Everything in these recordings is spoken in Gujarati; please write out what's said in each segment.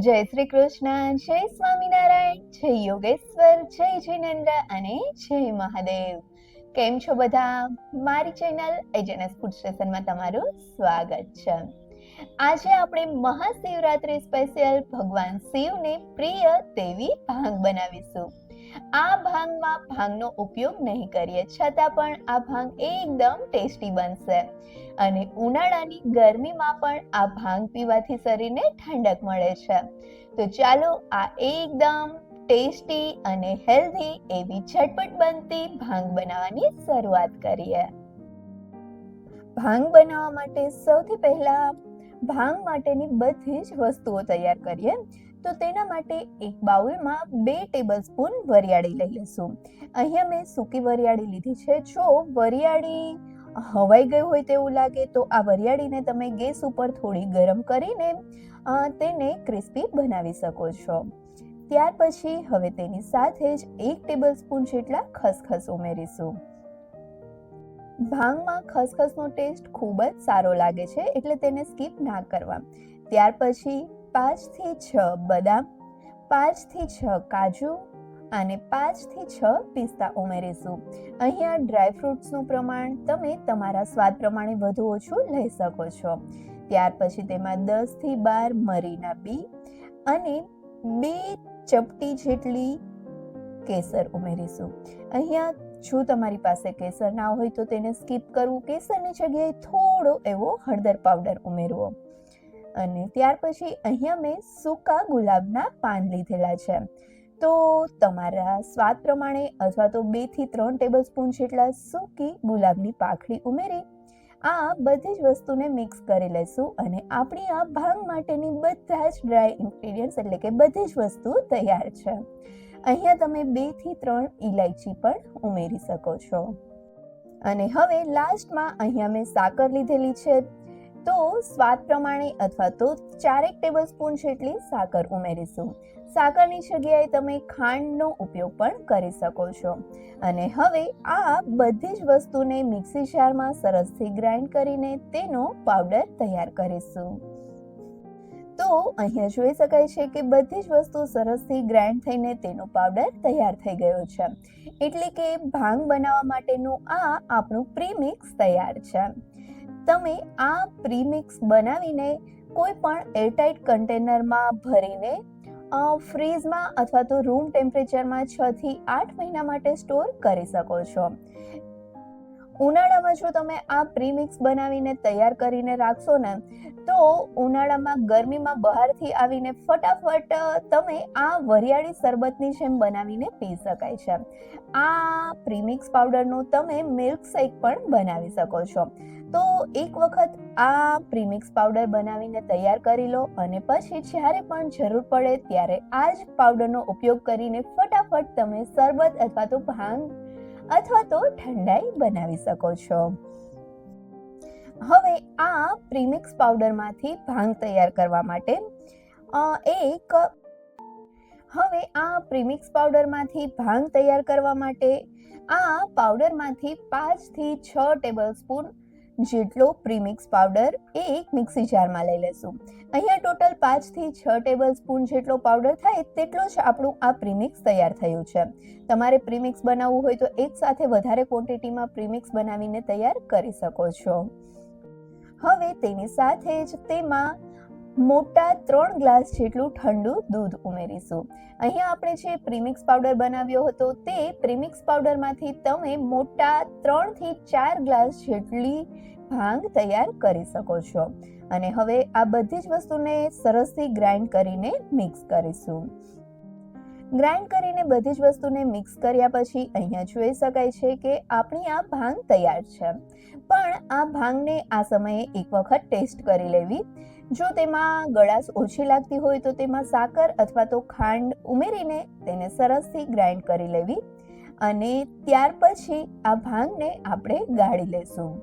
જય શ્રી કૃષ્ણ, જય સ્વામિનારાયણ, જય યોગેશ્વર, જય જિનેન્દ્ર અને જય મહાદેવ. કેમ છો બધા? મારી ચેનલ એજનસ ફૂડ સ્ટેશનમાં તમારું સ્વાગત છે. આજે આપણે મહાશિવરાત્રિ સ્પેશિયલ ભગવાન શિવને પ્રિય તેવી ભાંગ બનાવીશું. આ ભાંગમાં ભાંગનો ઉપયોગ નહીં કરીએ, છતાં પણ આ ભાંગ એકદમ ટેસ્ટી બનશે. અને ઉનાળાની ગરમીમાં પણ આ ભાંગ પીવાથી શરીરને ઠંડક મળે છે. તો ચાલો આ એકદમ ટેસ્ટી અને હેલ્ધી એવી ઝટપટ બનતી ભાંગ બનાવવાની શરૂઆત કરીએ. ભાંગ બનાવવા માટે સૌથી પહેલા ભાંગ માટેની બધી જ વસ્તુઓ તૈયાર કરીએ. તો તેના માટે એક બાઉલમાં બે ટેબલ સ્પૂન વરિયાળી લઈ લઈશું. અહીંયા મેં સૂકી વરિયાળી લીધી છે. જો વરિયાળી હવાઈ ગયું હોય તેવું લાગે, તો આ વરિયાળીને તમે ગેસ ઉપર થોડી ગરમ કરીને તેને ક્રિસ્પી બનાવી શકો છો. ત્યાર પછી હવે તેની સાથે જ એક ટેબલ સ્પૂન જેટલા ખસખસ ઉમેરીશું. ભાંગમાં ખસખસનો ટેસ્ટ ખૂબ જ સારો લાગે છે, એટલે તેને સ્કીપ ના કરવા. ત્યાર પછી પાંચથી છ બદામ, પાંચથી છ કાજુ અને પાંચથી છ પિસ્તા ઉમેરીશું. અહીંયા ડ્રાય ફ્રૂટ્સનું પ્રમાણ તમે તમારા સ્વાદ પ્રમાણે વધુ ઓછું લઈ શકો છો. ત્યાર પછી તેમાં દસથી બાર મરીના બી અને બે ચપટી જેટલી કેસર ઉમેરીશું. અહીંયા જો તમારી પાસે કેસર ના હોય તો તેને સ્કીપ કરવું. કેસરની જગ્યાએ થોડો એવો હળદર પાવડર ઉમેરવો. અને ત્યાર પછી અહીંયા મેં સૂકા ગુલાબના પાન લીધેલા છે. તો તમારા સ્વાદ પ્રમાણે અથવા તો બેથી ત્રણ ટેબલ સ્પૂન જેટલા સૂકી ગુલાબની પાખડી ઉમેરી આ બધી જ વસ્તુને મિક્સ કરી લઈશું અને આપણી આ ભાંગ માટેની બધા જ ડ્રાય ઇન્ગ્રેડિયન્ટ્સ એટલે કે બધી જ વસ્તુ તૈયાર છે. અહીંયા તમે બેથી ત્રણ ઇલાયચી પણ ઉમેરી શકો છો. અને હવે લાસ્ટમાં અહીંયા મેં સાકર લીધેલી છે તો સ્વાદ પ્રમાણે અથવા તો ચારેક ટેબલ સ્પૂન જેટલી સાકર ઉમેરીશું. સાકરની જગ્યાએ તમે ખાંડનો ઉપયોગ પણ કરી શકો છો. અને હવે આ બધી જ વસ્તુને મિક્સી જારમાં સરસથી ગ્રાઇન્ડ કરીને તેનો પાવડર તૈયાર કરીશું. તો અહીંયા જોઈ શકાય છે કે બધી જ વસ્તુ સરસથી ગ્રાઇન્ડ થઈને તેનો પાવડર તૈયાર થઈ ગયો છે. એટલે કે ભાંગ બનાવવા માટેનું આ આપણું પ્રીમિક્સ તૈયાર છે. તમે આ પ્રીમિક્સ બનાવીને કોઈ પણ એરટાઇટ કન્ટેનરમાં ભરીને ફ્રીઝમાં અથવા તો રૂમ ટેમ્પરેચરમાં છ થી આઠ મહિના માટે સ્ટોર કરી શકો છો. ઉનાળામાં જો તમે આ પ્રીમિક્સ બનાવીને તૈયાર કરીને રાખશો ને, તો ઉનાળામાં ગરમીમાં બહારથી આવીને ફટાફટ તમે આ વરિયાળી શરબતની જેમ બનાવીને પી શકાય છે. આ પ્રીમિક્સ પાવડરનું તમે મિલ્ક શેક પણ બનાવી શકો છો. તો એક વખત આ પ્રીમિક્સ પાવડર બનાવીને તૈયાર કરી લો અને પછી જ્યારે પણ જરૂર પડે ત્યારે આ જ પાવડરનો ઉપયોગ કરીને ફટાફટ તમે શરબત અથવા તો ભાંગ અથવા તો ઠંડાઈ બનાવી શકો છો. હવે આ પ્રીમિક્સ પાવડરમાંથી ભાંગ તૈયાર કરવા માટે એક, હવે આ પ્રીમિક્સ પાવડરમાંથી ભાંગ તૈયાર કરવા માટે આ પાવડરમાંથી પાંચથી છ ટેબલ સ્પૂન જેટલો પ્રીમિક્સ પાવડર એ એક મિક્સી જારમાં લઈ લેશું. અહીંયા ટોટલ પાંચથી છ ટેબલ સ્પૂન જેટલો પાવડર થાય તેટલો જ આપણું આ પ્રીમિક્સ તૈયાર થયું છે. તમારે પ્રીમિક્સ બનાવવું હોય તો એક સાથે વધારે ક્વોન્ટિટીમાં પ્રીમિક્સ બનાવીને તૈયાર કરી શકો છો. હવે તેની સાથે જ તેમાં મોટા ત્રણ ગ્લાસ જેટલું ઠંડુ દૂધ ઉમેરીશું. અહીંયા આપણે જે પ્રીમિક્સ પાવડર બનાવ્યો હતો તે પ્રીમિક્સ પાવડરમાંથી તમે મોટા ત્રણથી ચાર ગ્લાસ જેટલી ભાંગ તૈયાર કરી શકો છો. અને હવે આ બધી જ વસ્તુને સરસથી ગ્રાઇન્ડ કરીને મિક્સ કરીશું. ગ્રાઇન્ડ કરીને બધી જ વસ્તુને મિક્સ કર્યા પછી અહીંયા જોઈ શકાય છે કે આપણી આ ભાંગ તૈયાર છે. પણ આ ભાંગને આ સમયે એક વખત ટેસ્ટ કરી લેવી. જો તેમાં ગળાશ ઓછી લાગતી હોય તો તેમાં સાકર અથવા તો ખાંડ ઉમેરીને તેને સરસથી ગ્રાઇન્ડ કરી લેવી અને ત્યાર પછી આ ભાંગને આપણે ગાળી લેશું.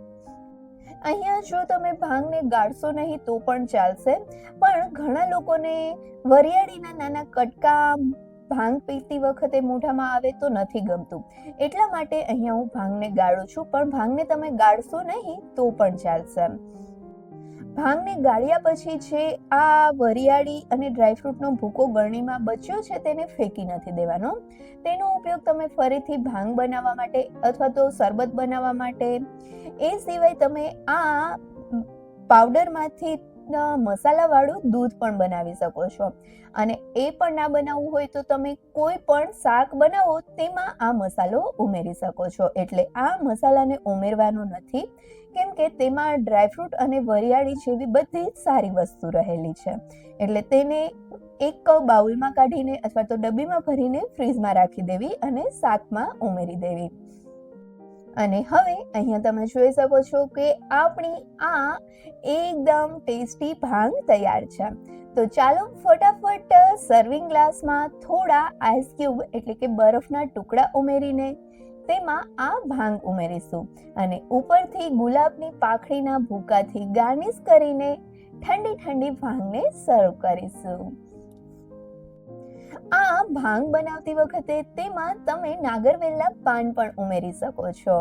અહીંયા જો તમે ભાંગને ગાળશો નહીં તો પણ ચાલશે. પણ ઘણા લોકોને વરિયાળીના નાના કટકા ભાંગ પીતી વખતે મોઢામાં આવે તો નથી ગમતું. એટલા માટે અહીંયા હું ભાંગને ગાળું છું, પણ ભાંગને તમે ગાળશો નહીં તો પણ ચાલશે. ભાંગને ગાળ્યા પછી જે આ વરિયાળી અને ડ્રાયફ્રૂટનો ભૂકો ગળણીમાં બચ્યો છે તેને ફેંકી નથી દેવાનો. તેનો ઉપયોગ તમે ફરીથી ભાંગ બનાવવા માટે અથવા તો શરબત બનાવવા માટે. એ સિવાય તમે આ પાવડરમાંથી મસાલાવાળું દૂધ પણ બનાવી શકો છો. અને એ પણ ના બનાવવું હોય તો તમે કોઈ પણ શાક બનાવો, તેમાં આ મસાલો ઉમેરી શકો છો. એટલે આ મસાલાને ઉમેરવાનો નથી, કેમ કે તેમાં ડ્રાયફ્રૂટ અને વરિયાળી જેવી બધી જ સારી વસ્તુ રહેલી છે. એટલે તેને એક બાઉલમાં કાઢીને અથવા તો ડબ્બીમાં ભરીને ફ્રીજમાં રાખી દેવી અને શાકમાં ઉમેરી દેવી. અને હવે અહીંયા તમે જોઈ શકો છો કે આપણી આ એકદમ ટેસ્ટી ભાંગ તૈયાર છે. તો ચાલો ફટાફટ સર્વિંગ ગ્લાસમાં થોડા આઈસ ક્યુબ એટલે કે બરફના ટુકડા ઉમેરીને તેમાં આ ભાંગ ઉમેરીશું અને ઉપરથી ગુલાબની પાખડીના ભૂકાથી ગાર્નિશ કરીને ઠંડી ઠંડી ભાંગને સર્વ કરીશું. આ ભાંગ બનાવતી વખતે તેમાં તમે નાગરવેલના પાન પણ ઉમેરી શકો છો.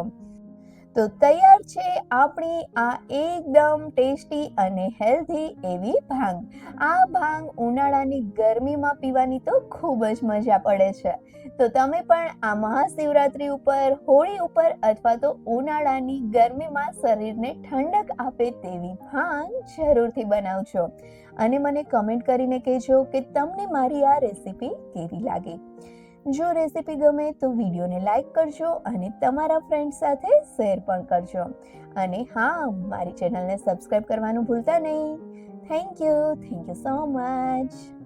તો તૈયાર છે આપણી આ એકદમ ટેસ્ટી અને હેલ્ધી એવી ભાંગ. આ ભાંગ ઉનાળાની ગરમીમાં પીવાની તો ખૂબ જ મજા પડે છે. તો તમે પણ આ મહાશિવરાત્રી ઉપર, હોળી ઉપર અથવા તો ઉનાળાની ગરમીમાં શરીરને ઠંડક આપે તેવી ભાંગ જરૂરથી બનાવજો. અને મને કમેન્ટ કરીને કહેજો કે તમને મારી આ રેસીપી કેવી લાગી. જો રેસીપી ગમે તો વિડીયોને લાઈક કરજો અને તમારા ફ્રેન્ડ સાથે શેર પણ કરજો. અને હા, મારી ચેનલને સબસ્ક્રાઈબ કરવાનું ભૂલતા નહીં. Thank you thank you so much